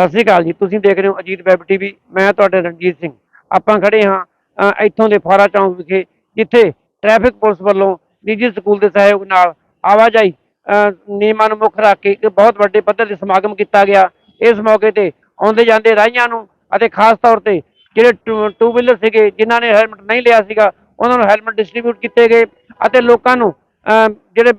ਸਤਿ ਸ੍ਰੀ ਅਕਾਲ ਜੀ, ਤੁਸੀਂ ਦੇਖ ਰਹੇ ਹੋ ਅਜੀਤ ਵੈਬ ਟੀਵੀ, ਮੈਂ ਤੁਹਾਡੇ ਰਣਜੀਤ ਸਿੰਘ। ਆਪਾਂ ਖੜੇ ਹਾਂ ਇੱਥੋਂ ਦੇ ਫਾਰਾ ਚੌਂਕ ਵਿਖੇ, ਜਿੱਥੇ ਟ੍ਰੈਫਿਕ ਪੁਲਿਸ ਵੱਲੋਂ ਨਿੱਜੀ ਸਕੂਲ ਦੇ ਸਹਿਯੋਗ ਨਾਲ ਆਵਾਜਾਈ ਨਿਯਮਾਂ ਨੂੰ ਮੁੱਖ ਰੱਖ ਕੇ ਇੱਕ ਬਹੁਤ ਵੱਡੇ ਪੱਧਰ ਤੇ ਸਮਾਗਮ ਕੀਤਾ ਗਿਆ। ਇਸ ਮੌਕੇ ਤੇ ਆਉਂਦੇ ਜਾਂਦੇ ਰਾਹੀਆਂ ਨੂੰ ਅਤੇ ਖਾਸ ਤੌਰ ਤੇ ਜਿਹੜੇ ਟੂ- ਟੂ ਵੀਲਰ ਸੀਗੇ, ਜਿਨ੍ਹਾਂ ਨੇ ਹੈਲਮਟ ਨਹੀਂ ਲਿਆ ਸੀਗਾ, ਉਹਨਾਂ ਨੂੰ ਹੈਲਮਟ ਡਿਸਟ੍ਰੀਬਿਊਟ ਕੀਤੇ ਗਏ ਅਤੇ ਲੋਕਾਂ ਨੂੰ ਜਿਹੜੇ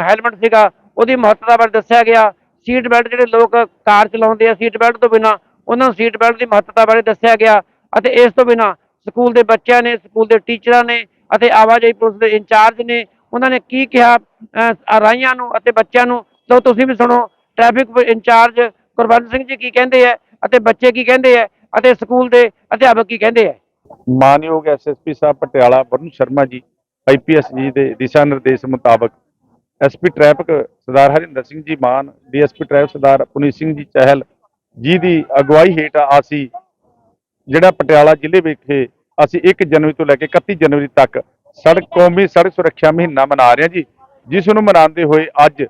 ਹੈਲਮਟ ਸੀਗਾ, ਉਹਦੀ ਮਹੱਤਤਾ ਬਾਰੇ ਦੱਸਿਆ ਗਿਆ। ਸੀਟ ਬੈਲਟ ਜਿਹੜੇ ਲੋਕ ਕਾਰ ਚਲਾਉਂਦੇ ਆ ਸੀਟ ਬੈਲਟ ਤੋਂ ਬਿਨਾ ਉਹਨਾਂ ਨੂੰ ਸੀਟ ਬੈਲਟ ਦੀ ਮਹੱਤਤਾ ਬਾਰੇ ਦੱਸਿਆ ਗਿਆ ਅਤੇ ਇਸ ਤੋਂ ਬਿਨਾ ਸਕੂਲ ਦੇ ਬੱਚਿਆਂ ਨੇ ਸਕੂਲ ਦੇ ਟੀਚਰਾਂ ਨੇ ਅਤੇ ਆਵਾਜਾਈ ਪੁਲਿਸ ਦੇ ਇੰਚਾਰਜ ਨੇ ਉਹਨਾਂ ਨੇ ਕੀ ਕਿਹਾ ਅਹ, ਨੂੰ ਅਤੇ ਬੱਚਿਆਂ ਨੂੰ? ਤਾਂ ਤੁਸੀਂ ਵੀ ਸੁਣੋ ਟ੍ਰੈਫਿਕ ਇੰਚਾਰਜ ਕੁਰਬੰਦ ਸਿੰਘ ਜੀ ਕੀ ਕਹਿੰਦੇ ਆ ਅਤੇ ਬੱਚੇ ਕੀ ਕਹਿੰਦੇ ਆ ਅਤੇ ਸਕੂਲ ਦੇ ਅਧਿਆਪਕ ਕੀ ਕਹਿੰਦੇ ਆ? ਮਾਨਯੋਗ ਐਸਐਸਪੀ ਸਾਹਿਬ ਪਟਿਆਲਾ ਵਰੁਣ ਸ਼ਰਮਾ ਜੀ ਆਈਪੀਐਸ ਜੀ ਦੇ ਦਿਸ਼ਾ ਨਿਰਦੇਸ਼ ਮੁਤਾਬਕ SP traffic Sardar Harinder Singh ji Mann, DSP traffic Sardar Puneet Singh ji Chahal ji ਦੀ ਅਗਵਾਈ ਹੇਠ ਅਸੀਂ ਜਿਹੜਾ ਪਟਿਆਲਾ ਜ਼ਿਲ੍ਹੇ ਵਿਖੇ ਅਸੀਂ 1 ਜਨਵਰੀ ਤੋਂ ਲੈ ਕੇ 31 ਜਨਵਰੀ ਤੱਕ ਸੜਕ ਕੌਮੀ ਸੜਕ ਸੁਰੱਖਿਆ ਮਹੀਨਾ ਮਨਾ ਰਹੇ ਹਾਂ ਜੀ, ਜਿਸ ਨੂੰ ਮਨਾਉਂਦੇ ਹੋਏ ਅੱਜ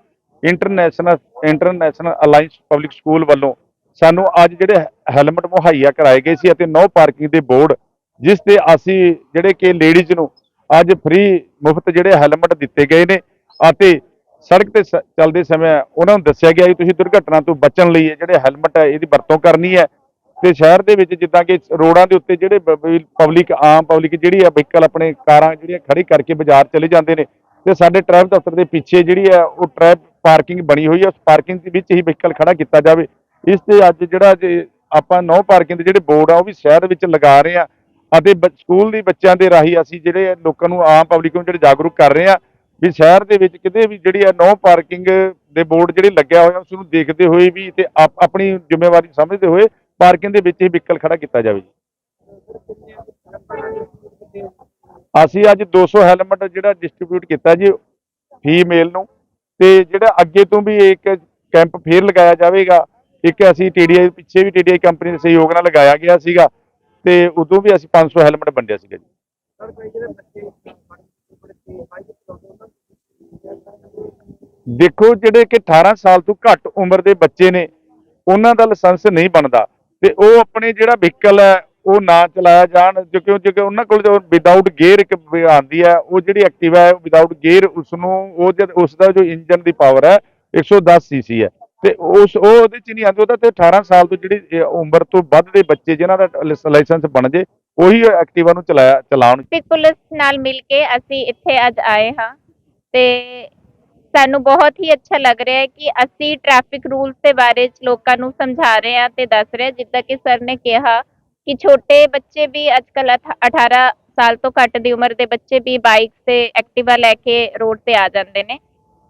international international alliance public school ਵੱਲੋਂ ਸਾਨੂੰ ਅੱਜ ਜਿਹੜੇ ਹੈਲਮਟ ਮੁਹੱਈਆ ਕਰਾਏ ਗਏ ਸੀ ਅਤੇ ਨੋ ਪਾਰਕਿੰਗ ਦੇ ਬੋਰਡ, ਜਿਸ ਤੇ ਅਸੀਂ ਜਿਹੜੇ ਕਿ ਲੇਡੀਜ਼ ਨੂੰ ਅੱਜ ਫ੍ਰੀ ਮੁਫਤ ਜਿਹੜੇ ਹੈਲਮਟ ਦਿੱਤੇ ਗਏ ਨੇ ਅਤੇ ਸੜਕ ਤੇ ਸ- ਚੱਲਦੇ ਸਮੇਂ ਉਹਨਾਂ ਨੂੰ ਦੱਸਿਆ ਗਿਆ ਕਿ ਤੁਸੀਂ ਦੁਰਘਟਨਾ ਤੋਂ ਬਚਣ ਲਈ ਜਿਹੜੇ ਹੈਲਮਟ ਹੈ, ਇਹਦੀ ਵਰਤੋਂ ਕਰਨੀ ਹੈ। ਤੇ ਸ਼ਹਿਰ ਦੇ ਵਿੱਚ ਜਿੱਦਾਂ ਕਿ ਰੋਡਾਂ ਦੇ ਉੱਤੇ ਜਿਹੜੇ ਪਬਲਿਕ ਆਮ ਪਬਲਿਕ ਜਿਹੜੀ ਹੈ ਵਹੀਕਲ ਆਪਣੇ ਕਾਰਾਂ ਜਿਹੜੀਆਂ ਖੜੀ ਕਰਕੇ ਬਾਜ਼ਾਰ ਚਲੇ ਜਾਂਦੇ ਨੇ। ਤੇ ਸਾਡੇ ਟ੍ਰੈਫਿਕ ਦਫ਼ਤਰ ਦੇ ਪਿੱਛੇ ਜਿਹੜੀ ਹੈ ਉਹ ਟ੍ਰੈਫ ਪਾਰਕਿੰਗ ਬਣੀ ਹੋਈ ਹੈ ਉਸ ਪਾਰਕਿੰਗ ਦੇ ਵਿੱਚ ਹੀ ਵਹੀਕਲ ਖੜਾ ਕੀਤਾ ਜਾਵੇ। ਇਸ ਤੇ ਅੱਜ ਜਿਹੜਾ ਜੇ ਆਪਾਂ ਨੌ ਪਾਰਕਿੰਗ ਦੇ ਜਿਹੜੇ ਬੋਰਡ ਆ, ਉਹ ਵੀ ਸ਼ਹਿਰ ਵਿੱਚ ਲਗਾ ਰਹੇ ਆ। ਅਤੇ ਬ- ਸਕੂਲ ਦੇ ਬੱਚਿਆਂ ਦੇ ਰਾਹੀਂ ਅਸੀਂ ਜਿਹੜੇ ਲੋਕਾਂ ਨੂੰ, ਆਮ ਪਬਲਿਕ ਨੂੰ ਜਿਹੜੇ ਜਾਗਰੂਕ ਕਰ ਰਹੇ ਆ ਵੀ ਸ਼ਹਿਰ ਦੇ ਵਿੱਚ ਕਿਤੇ ਵੀ ਜਿਹੜੀ ਆ ਨੋ ਪਾਰਕਿੰਗ ਦੇ ਬੋਰਡ ਜਿਹੜੇ ਲੱਗਿਆ ਹੋਇਆ, ਉਸ ਨੂੰ ਦੇਖਦੇ ਹੋਏ ਵੀ ਤੇ ਆਪਣੀ ਜ਼ਿੰਮੇਵਾਰੀ ਸਮਝਦੇ ਹੋਏ ਪਾਰਕਿੰਗ ਦੇ ਵਿੱਚ ਹੀ ਵਹੀਕਲ ਖੜਾ ਕੀਤਾ ਜਾਵੇ ਜੀ। ਅਸੀਂ ਅੱਜ 200 ਹੈਲਮਟ ਜਿਹੜਾ ਡਿਸਟ੍ਰੀਬਿਊਟ ਕੀਤਾ ਜੀ, ਫੀਮੇਲ ਨੂੰ, ਤੇ ਜਿਹੜਾ ਅੱਗੇ ਤੋਂ ਵੀ ਇੱਕ ਕੈਂਪ ਫੇਰ ਲਗਾਇਆ ਜਾਵੇਗਾ, ਇੱਕ ਅਸੀਂ ਟੀਡੀਆਈ ਪਿੱਛੇ ਵੀ ਟੀਡੀਆਈ ਕੰਪਨੀ ਦੇ ਸਹਿਯੋਗ ਨਾਲ ਲਗਾਇਆ ਗਿਆ ਸੀਗਾ, ਤੇ ਉਦੋਂ ਵੀ ਅਸੀਂ 500 ਹੈਲਮਟ ਵੰਡਿਆ ਸੀਗਾ ਜੀ। ਦੇਖੋ ਜਿਹੜੇ ਕਿ 18 ਸਾਲ ਤੋਂ ਘੱਟ ਉਮਰ ਦੇ ਬੱਚੇ ਨੇ, ਉਹਨਾਂ ਦਾ ਲਾਇਸੈਂਸ ਨਹੀਂ ਬਣਦਾ ਤੇ ਉਹ ਆਪਣੇ ਜਿਹੜਾ ਵਹੀਕਲ ਹੈ, ਉਹ ਨਾ ਚਲਾਇਆ ਜਾਣ ਕਿਉਂਕਿ ਕਿਉਂਕਿ ਉਹਨਾਂ ਕੋਲ ਜੋ ਵਿਦਆਊਟ ਗੇਅਰ ਇੱਕ ਵੀ ਆਉਂਦੀ ਹੈ, ਉਹ ਜਿਹੜੀ ਐਕਟਿਵਾ ਹੈ ਵਿਦਆਊਟ ਗੇਅਰ ਉਸ ਨੂੰ ਉਹ ਜਦ ਉਸ ਦਾ ਜੋ ਇੰਜਨ ਦੀ ਪਾਵਰ ਹੈ 110 ਸੀਸੀ ਹੈ। ਤੇ ਉਸ, ਉਹ ਉਹਦੇ ਚ ਨਹੀਂ ਆਉਂਦੀ, ਉਹਦਾ ਤੇ 18 ਸਾਲ ਤੋਂ ਜਿਹੜੀ ਉਮਰ ਤੋਂ ਵੱਧ ਦੇ ਬੱਚੇ ਜਿਨ੍ਹਾਂ ਦਾ ਲਾਇਸੈਂਸ ਬਣ ਜੇ, ਉਹੀ ਐਕਟਿਵਾ ਨੂੰ ਚਲਾਇਆ, ਚਲਾਉਣ ਪੁਲਿਸ ਨਾਲ ਮਿਲ ਕੇ ਅਸੀਂ ਇੱਥੇ ਅੱਜ ਆਏ ਹਾਂ ਤੇ ਸਾਨੂੰ ਬਹੁਤ ਹੀ ਅੱਛਾ ਲੱਗ ਰਿਹਾ ਹੈ ਕਿ ਅਸੀਂ ਟ੍ਰੈਫਿਕ ਰੂਲਸ ਦੇ ਬਾਰੇ ਚ ਲੋਕਾਂ ਨੂੰ ਸਮਝਾ ਰਹੇ ਹਾਂ ਤੇ ਦੱਸ ਰਹੇ ਹਾਂ, ਜਿੱਦਾਂ ਕਿ ਸਰ ਨੇ ਕਿਹਾ ਕਿ ਛੋਟੇ ਬੱਚੇ ਵੀ ਅੱਜਕੱਲ 18 ਸਾਲ ਤੋਂ ਘੱਟ ਦੀ ਉਮਰ ਦੇ ਬੱਚੇ ਵੀ ਬਾਈਕ ਤੇ ਐਕਟਿਵਾ ਲੈ ਕੇ ਰੋਡ ਤੇ ਆ ਜਾਂਦੇ ਨੇ।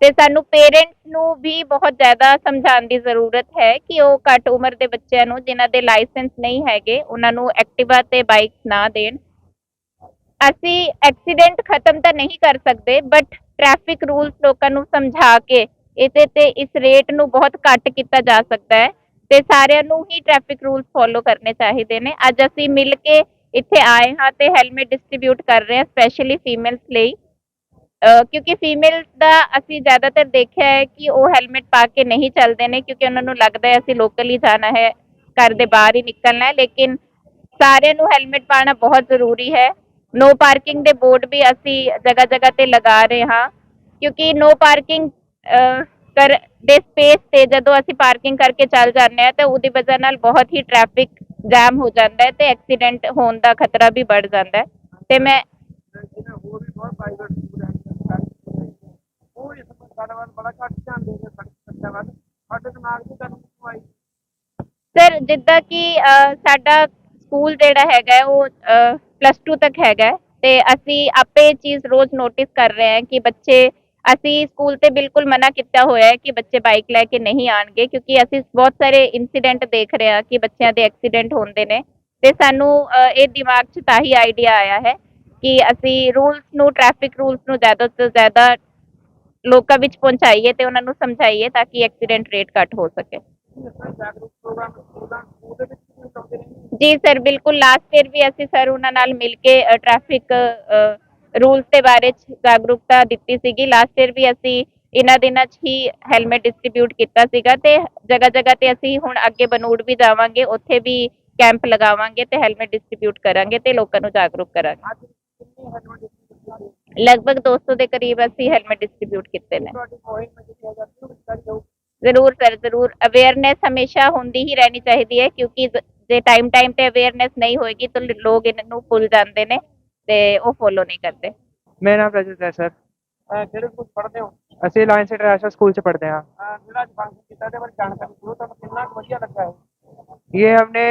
ਤੇ ਸਾਨੂੰ ਪੇਰੈਂਟਸ ਨੂੰ ਵੀ ਬਹੁਤ ਜ਼ਿਆਦਾ ਸਮਝਾਉਣ ਦੀ ਜ਼ਰੂਰਤ ਹੈ ਕਿ ਉਹ ਘੱਟ ਉਮਰ ਦੇ ਬੱਚਿਆਂ ਨੂੰ ਜਿਨ੍ਹਾਂ ਦੇ ਲਾਇਸੈਂਸ ਨਹੀਂ ਹੈਗੇ, ਉਹਨਾਂ ਨੂੰ ਐਕਟਿਵਾ ਤੇ ਬਾਈਕ ਨਾ ਦੇਣ। ਅਸੀਂ ਐਕਸੀਡੈਂਟ ਖਤਮ ਤਾਂ ਨਹੀਂ ਕਰ ਸਕਦੇ ਬਟ ਟ੍ਰੈਫਿਕ ਰੂਲਸ ਲੋਕਾਂ ਨੂੰ ਸਮਝਾ ਕੇ ਇਹਦੇ ਤੇ ਇਸ ਰੇਟ ਨੂੰ ਬਹੁਤ ਘੱਟ ਕੀਤਾ ਜਾ ਸਕਦਾ ਹੈ ਤੇ ਸਾਰਿਆਂ ਨੂੰ ਹੀ ਟ੍ਰੈਫਿਕ ਰੂਲਸ ਫੋਲੋ ਕਰਨੇ ਚਾਹੀਦੇ ਨੇ। ਅੱਜ ਅਸੀਂ ਮਿਲ ਕੇ ਇੱਥੇ ਆਏ ਹਾਂ ਤੇ ਹੈਲਮਟ ਡਿਸਟ੍ਰੀਬਿਊਟ ਕਰ ਰਹੇ ਹਾਂ ਸਪੈਸ਼ਲੀ ਫੀਮੇਲਸ ਲਈ। ਕਿਉਂਕਿ ਫੀਮੇਲਸ ਦਾ ਅਸੀਂ ਜ਼ਿਆਦਾਤਰ ਦੇਖਿਆ ਹੈ ਕਿ ਉਹ ਹੈਲਮਟ ਪਾ ਕੇ ਨਹੀਂ ਚੱਲਦੇ ਨੇ, ਕਿਉਂਕਿ ਉਹਨਾਂ ਨੂੰ ਲੱਗਦਾ ਹੈ ਅਸੀਂ ਲੋਕਲ ਹੀ ਜਾਣਾ ਹੈ, ਘਰ ਦੇ ਬਾਹਰ ਹੀ ਨਿਕਲਣਾ ਹੈ। ਲੇਕਿਨ ਸਾਰਿਆਂ ਨੂੰ ਹੈਲਮਟ ਪਾਣਾ ਬਹੁਤ ਜ਼ਰੂਰੀ ਹੈ। ਨੋ ਪਾਰਕਿੰਗ ਦੇ ਬੋਰਡ ਵੀ ਅਸੀਂ ਜਗ੍ਹਾ ਜਗ੍ਹਾ ਤੇ ਲਗਾ ਰਹੇ ਹਾਂ, ਕਿਉਂਕਿ ਨੋ ਪਾਰਕਿੰਗ ਕਰ, ਦੇ ਸਪੇਸ ਤੇ ਜਦੋਂ ਅਸੀਂ ਪਾਰਕਿੰਗ ਕਰਕੇ ਚੱਲ ਜਾਂਦੇ ਹਾਂ, ਤਾਂ ਉਹਦੀ ਵਜ੍ਹਾ ਨਾਲ ਬਹੁਤ ਹੀ ਟ੍ਰੈਫਿਕ ਜਾਮ ਹੋ ਜਾਂਦਾ ਹੈ ਤੇ ਐਕਸੀਡੈਂਟ ਹੋਣ ਦਾ ਖਤਰਾ ਵੀ ਵੱਧ ਜਾਂਦਾ ਹੈ। ਤੇ ਮੈਂ ਸਰ ਜਿੱਦਾਂ ਕਿ ਸਾਡਾ ਸਕੂਲ ਜਿਹੜਾ ਹੈਗਾ ਉਹ ਪਲੱਸ 2 ਤੱਕ ਹੈਗਾ ਤੇ ਅਸੀਂ ਆਪੇ ਚੀਜ਼ ਰੋਜ਼ ਨੋਟਿਸ ਕਰ ਰਹੇ ਹਾਂ ਕਿ ਬੱਚੇ, ਅਸੀਂ ਸਕੂਲ ਤੇ ਬਿਲਕੁਲ ਮਨਾ ਕੀਤਾ ਹੋਇਆ ਹੈ ਕਿ ਬੱਚੇ ਬਾਈਕ ਲੈ ਕੇ ਨਹੀਂ ਆਣਗੇ ਕਿਉਂਕਿ ਅਸੀਂ ਬਹੁਤ ਸਾਰੇ ਇਨਸੀਡੈਂਟ ਦੇਖ ਰਹੇ ਹਾਂ ਕਿ ਬੱਚਿਆਂ ਦੇ ਐਕਸੀਡੈਂਟ ਹੁੰਦੇ ਨੇ ਤੇ ਸਾਨੂੰ ਇਹ ਦਿਮਾਗ 'ਚ ਤਾਂ ਹੀ ਆਈਡੀਆ ਆਇਆ ਹੈ ਕਿ ਅਸੀਂ ਰੂਲਸ ਨੂੰ ਟ੍ਰੈਫਿਕ ਰੂਲਸ ਨੂੰ ਜ਼ਿਆਦਾ ਤੋਂ ਜ਼ਿਆਦਾ ਲੋਕਾਂ ਵਿੱਚ ਪਹੁੰਚਾਈਏ ਤੇ ਉਹਨਾਂ ਨੂੰ ਸਮਝਾਈਏ ਤਾਂ ਕਿ ਐਕਸੀਡੈਂਟ ਰੇਟ ਘੱਟ ਹੋ ਸਕੇ। ਜਾਗਰੂਕ ਪ੍ਰੋਗਰਾਮ, ਸਕੂਲਾਂ ਸਕੂਲ ਦੇ ਵਿੱਚ ਵੀ ਲਾਉਂਦੇ ਰਹਿੰਦੇ ਜੀ ਸਰ ਬਿਲਕੁਲ ਲਾਸਟ ਈਅਰ ਵੀ ਅਸੀਂ ਸਰ ਉਹਨਾਂ ਨਾਲ ਮਿਲ ਕੇ ਟ੍ਰੈਫਿਕ ਰੂਲਸ ਦੇ ਬਾਰੇ ਚ ਜਾਗਰੂਕਤਾ ਦਿੱਤੀ ਸੀਗੀ। ਲਾਸਟ ਈਅਰ ਵੀ ਅਸੀਂ ਇਹਨਾਂ ਦਿਨਾਂ 'ਚ ਹੀ ਹੈਲਮਟ ਡਿਸਟ੍ਰੀਬਿਊਟ ਕੀਤਾ ਸੀਗਾ ਤੇ ਜਗ੍ਹਾ ਜਗ੍ਹਾ ਤੇ ਅਸੀਂ ਹੁਣ ਅੱਗੇ ਬਨੂੜ ਵੀ ਜਾਵਾਂਗੇ ਉੱਥੇ ਵੀ ਕੈਂਪ ਲਗਾਵਾਂਗੇ ਤੇ ਹੈਲਮਟ ਡਿਸਟ੍ਰੀਬਿਊਟ ਕਰਾਂਗੇ ਤੇ ਲੋਕਾਂ ਨੂੰ ਜਾਗਰੂਕ ਕਰਾਂਗੇ। ਲਗਭਗ 200 ਦੇ ਕਰੀਬ ਅਸੀਂ ਹੈਲਮਟ ਡਿਸਟ੍ਰੀਬਿਊਟ ਕੀਤੇ ਨੇ। ਜ਼ਰੂਰ ਸਰ ਜ਼ਰੂਰ। ਅਵੇਅਰਨੈਸ ਹਮੇਸ਼ਾ ਹੁੰਦੀ ਹੀ ਰਹਿਣੀ ਚਾਹੀਦੀ ਹੈ ਕਿਉਂਕਿ ਜ- ਜੇ ਟਾਈਮ ਟਾਈਮ ਤੇ ਅਵੇਅਰਨੈਸ ਨਹੀਂ ਹੋਏਗੀ ਤਾਂ ਲ- ਲੋਕ ਇਹਨਾਂ ਨੂੰ ਭੁੱਲ ਜਾਂਦੇ ਨੇ ਤੇ ਉਹ ਫੋਲੋ ਨਹੀਂ ਕਰਦੇ ਮੇਰਾ ਨਾਮ ਰਜਤ ਹੈ ਸਰ ਅਹ ਜਿਹੜੇ ਸਕੂਲ ਪੜ੍ਹਦੇ ਹੋ ਅਸੀਂ ਲਾਇਨਸ ਇੰਟਰਨੈਸ਼ਨਲ ਸਕੂਲ ਚ पढ़ते हैं ਅਹ ਜਿਹੜਾ ਅੱਜ ਫੰਕਸ਼ਨ ਕੀਤਾ ਇਹਦੇ ਬਾਰੇ ਜਾਣਕਾਰੀ ਦਿਓ ਤੁਹਾਨੂੰ ਕਿੰਨਾ ਕੁ ਵਧੀਆ ਲੱਗਾ ਹੈ ये हमने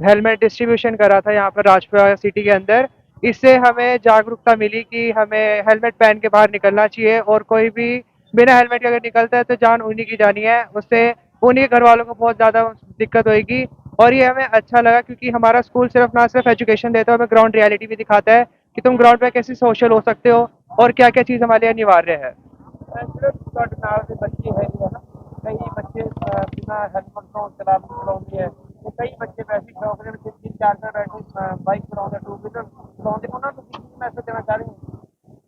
हेलमेट डिस्ट्रीब्यूशन करा था यहाँ पर राजपुरा सिटी के अंदर इससे हमें जागरूकता मिली कि हमें हेलमेट पहन के बाहर निकलना चाहिए और कोई भी बिना हेलमेट के अगर निकलता है तो जान उन्हीं की जानी है उससे उनके घर वालों को बहुत ज़्यादा दिक्कत होगी और ये हमें अच्छा लगा क्योंकि हमारा स्कूल सिर्फ़ ना सिर्फ़ एजुकेशन देता है, हमें ग्राउंड रियलिटी भी दिखाता है कि तुम ग्राउंड पे कैसे सोशल हो सकते हो और क्या क्या चीज़ हमारे लिए अनिवार्य है। कई बच्चे बिना हेलमेट चला कई बच्चे वैसे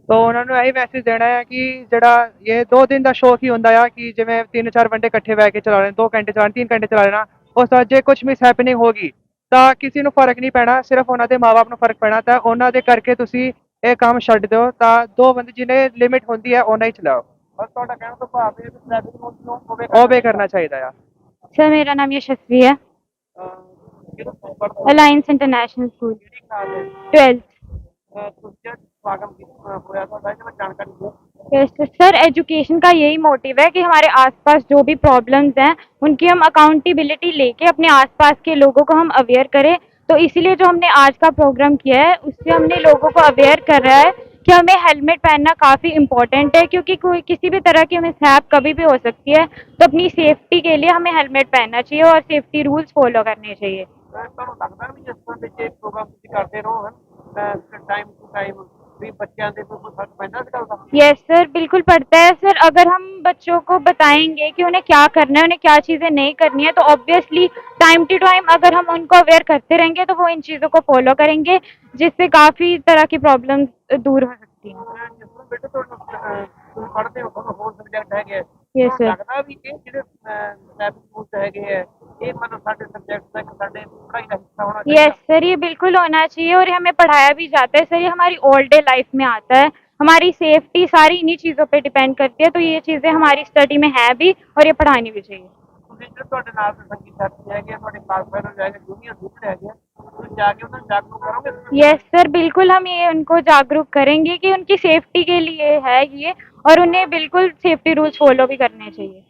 ਤੋ ਉਹਨਾਂ ਨੂੰ ਇਹ ਮੈਸੇਜ ਦੇਣਾ ਹੈ ਕਿ ਜਿਹੜਾ ਇਹ 2 ਦਿਨ ਦਾ ਸ਼ੋਅ ਹੀ ਹੁੰਦਾ ਆ ਕਿ ਜਿਵੇਂ 3-4 ਘੰਟੇ ਇਕੱਠੇ ਬੈ ਕੇ ਚਲਾ ਰਹੇ 2 ਘੰਟੇ ਚਲਾ 3 ਘੰਟੇ ਚਲਾ ਲੈਣਾ ਉਸ ਤੋਂ ਜੇ ਕੁਝ ਮਿਸ ਹੈਪਨਿੰਗ ਹੋਗੀ ਤਾਂ ਕਿਸੇ ਨੂੰ ਫ਼ਰਕ ਨਹੀਂ ਪੈਣਾ ਸਿਰਫ ਉਹਨਾਂ ਦੇ ਮਾਪੇ ਨੂੰ ਫ਼ਰਕ ਪੈਣਾ ਤਾਂ ਉਹਨਾਂ ਦੇ ਕਰਕੇ ਤੁਸੀਂ ਇਹ ਕੰਮ ਛੱਡ ਦਿਓ ਤਾਂ ਦੋ ਬੰਦੇ ਜਿਹਨੇ ਲਿਮਿਟ ਹੁੰਦੀ ਹੈ ਉਹਨਾਂ ਹੀ ਚਲਾਓ। ਬਸ ਤੁਹਾਡਾ ਕਹਿਣ ਤੋਂ ਭਾਵ ਇਹ ਟ੍ਰੈਫਿਕ ਨੂੰ ਓਬੇ ਓਬੇ ਕਰਨਾ ਚਾਹੀਦਾ? ਆ। ਸਰ ਮੇਰਾ ਨਾਮ ਯਸ਼ਸਵੀ ਹੈ? Alliance international school 12th sir education का यही मोटिव है कि हमारे आसपास जो भी प्रॉब्लम्स हैं उनकी हम अकाउंटेबिलिटी लेके अपने आसपास के लोगों को हम अवेयर करें। तो इसीलिए जो हमने आज का प्रोग्राम किया है उससे हमने लोगों को अवेयर कर रहा है कि हमें हेलमेट पहनना काफ़ी इम्पोर्टेंट है क्योंकि कोई किसी भी तरह की हमें स्नैप कभी भी हो सकती है तो अपनी सेफ्टी के लिए हमें हेलमेट पहनना चाहिए और सेफ्टी रूल्स फॉलो करने चाहिए। ਵੀ ਜਿਸ ਤਰ੍ਹਾਂ ਦੇ ਜੇ ਪ੍ਰੋਗਰਾਮ ਤੁਸੀਂ ਕਰਦੇ ਰਹੋ ਹਨ ਟਾਈਮ ਟੂ ਟਾਈਮ ਵੀ ਬੱਚਿਆਂ ਦੇ ਕੋਈ ਫਰਕ ਪੈਂਦਾ ਇਸ ਗੱਲ ਦਾ यस सर बिल्कुल पड़ता है सर अगर हम बच्चों को बताएंगे कि उन्हें क्या करना है उन्हें क्या चीज़ें नहीं करनी है तो ऑब्वियसली टाइम टू टाइम अगर हम उनको अवेयर करते रहेंगे तो वो इन चीज़ों को फॉलो करेंगे जिससे काफ़ी तरह की प्रॉब्लम्स दूर हो सकती हैं ਅਹ ਜਿਸ ਤਰ੍ਹਾਂ ਬੇਟੇ ਤੁਹਾਨੂੰ ਅਹ, ਤੁਸੀਂ ਪੜ੍ਹਦੇ ਹੋ ਤੁਹਾਨੂੰ ਹੋਰ ਸਬਜੈਕਟ ਹੈਗੇ ਆ Yes, ਤੁਹਾਨੂੰ sir. ਲੱਗਦਾ ਵੀ ਇਹ ਜਿਹੜੇ ਟ੍ਰੈਫਿਕ ਰੂਲਸ ਹੈਗੇ ਆ ਇਹ ਮਤਲਬ ਸਾਡੇ ਸਬਜੈਕਟ ਦਾ ਇੱਕ ਸਾਡੇ ਪੜ੍ਹਾਈ ਦਾ ਹਿੱਸਾ ਹੋਣਾ यस सर ये बिल्कुल होना चाहिए और ये हमें पढ़ाया भी जाता है सर ये हमारी ऑल डे लाइफ में आता है हमारी सेफ्टी सारी इन्हीं चीज़ों पे डिपेंड करती है तो ये चीज़ें हमारी स्टडी में है भी और ये पढ़ानी भी चाहिए ਤੁਸੀਂ ਜਿਹੜੇ ਤੁਹਾਡੇ ਨਾਲ ਦੇ ਸੰਗੀਤ ਸਾਥੀ ਹੈਗੇ ਆ, ਤੁਹਾਡੇ ਕਲਾਸ ਫੈਲੋ ਹੈਗੇ ਜੂਨੀਅਰ ਸਟੂਡੈਂਟ ਹੈਗੇ ਆ, जाके उधर जागरूक करोगे यस सर बिल्कुल हम ये उनको जागरूक करेंगे कि उनकी सेफ्टी के लिए है ये और उन्हें बिल्कुल सेफ्टी रूल्स फॉलो भी करने चाहिए